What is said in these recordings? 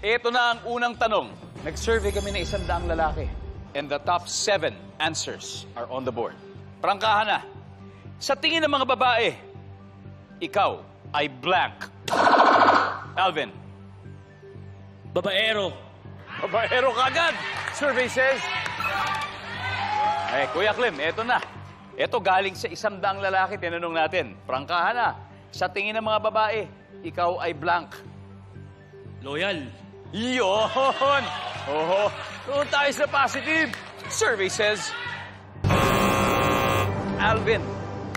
Ito na ang unang tanong. Nag-survey kami ng isang daang lalaki. And the top seven answers are on the board. Prangkahan na. Sa tingin ng mga babae, ikaw ay blank. Alvin. Babaero. Babaero ka agad. Survey says. Eh, Kuya Clem, eto na. Eto galing sa isang daang lalaki, tinanong natin. Prangkahan na. Sa tingin ng mga babae, ikaw ay blank. Loyal. Yon! Oho, doon tayo sa positive. Survey says, Alvin,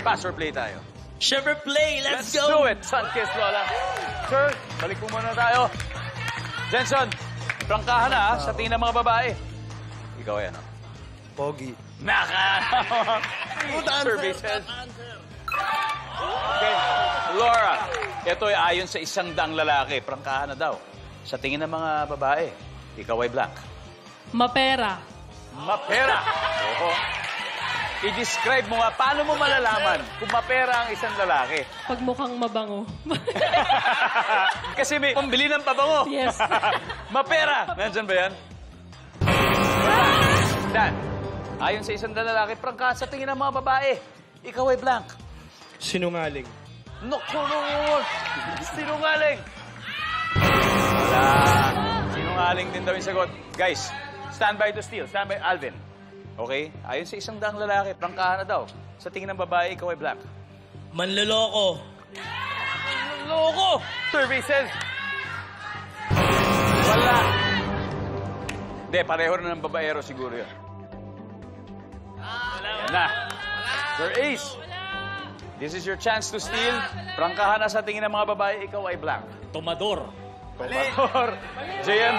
pass or play tayo. Siyempre play. Let's, Let's do it, Sunkiss Lola. Sir, balik po muna tayo. Jenson, prangkahan na ha, sa tingin ng mga babae. Ikaw yan, oh. Pogi. Naka! Survey says. Okay. Laura, ito ay ayon sa isang daang lalaki. Prangkahan na daw. Sa tingin ng mga babae, ikaw ay blank. Mapera. Mapera. Oo. I-describe mo nga, paano mo malalaman kung mapera ang isang lalaki? Pag mukhang mabango. Kasi may pambili ng pabango. Yes. mapera. Nandyan ba yan? Dan, ayon sa isang lalaki, prangka sa tingin ng mga babae, ikaw ay blank. Sinungaling. Naku naman! Sinungaling! Wala. Sinungaling din daw yung sagot. Guys, stand by to steal. Stand by, Alvin. Okay? Ayon sa isang daang lalaki, prangkahan na daw. Sa tingin ng babae, ikaw ay black. Manloloko. Loko! Survey says... Wala. Hindi, pareho na ng babaero siguro yun. Yan na. Sir Ace. This is your chance to steal. Prangkahan na sa tingin ng mga babae, ikaw ay blank. Tomador. Tomador. JM.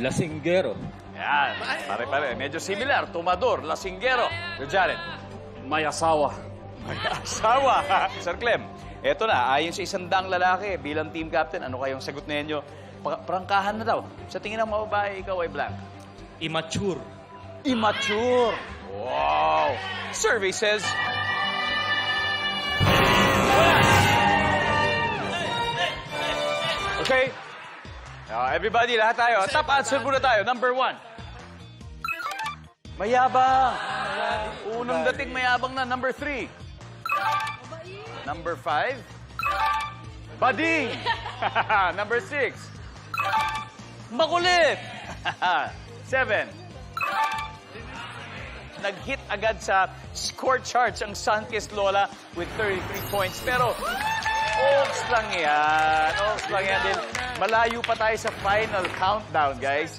Lasinggero. Yan. Pare-pare. Medyo similar. Tomador, lasinggero. Yo, Jared. May asawa. May asawa. Sir Clem, eto na. Ayon sa isang daang lalaki, bilang team captain, ano kayong sagot ninyo? Prangkahan na daw. Sa tingin ng mga babae, ikaw ay blank. Immature. Immature. Wow. Survey says... Okay. Uh, everybody, lahat tayo. Top answer muna tayo. Number one. Mayabang. Unang dating mayabang na. Number three. Number five. Bading. Number six. Makulit. Seven. Nag-hit agad sa score charts ang Sunkist Lola with 33 points. Pero, oops lang yan. Oops lang yan. Malayo pa tayo sa final countdown, guys.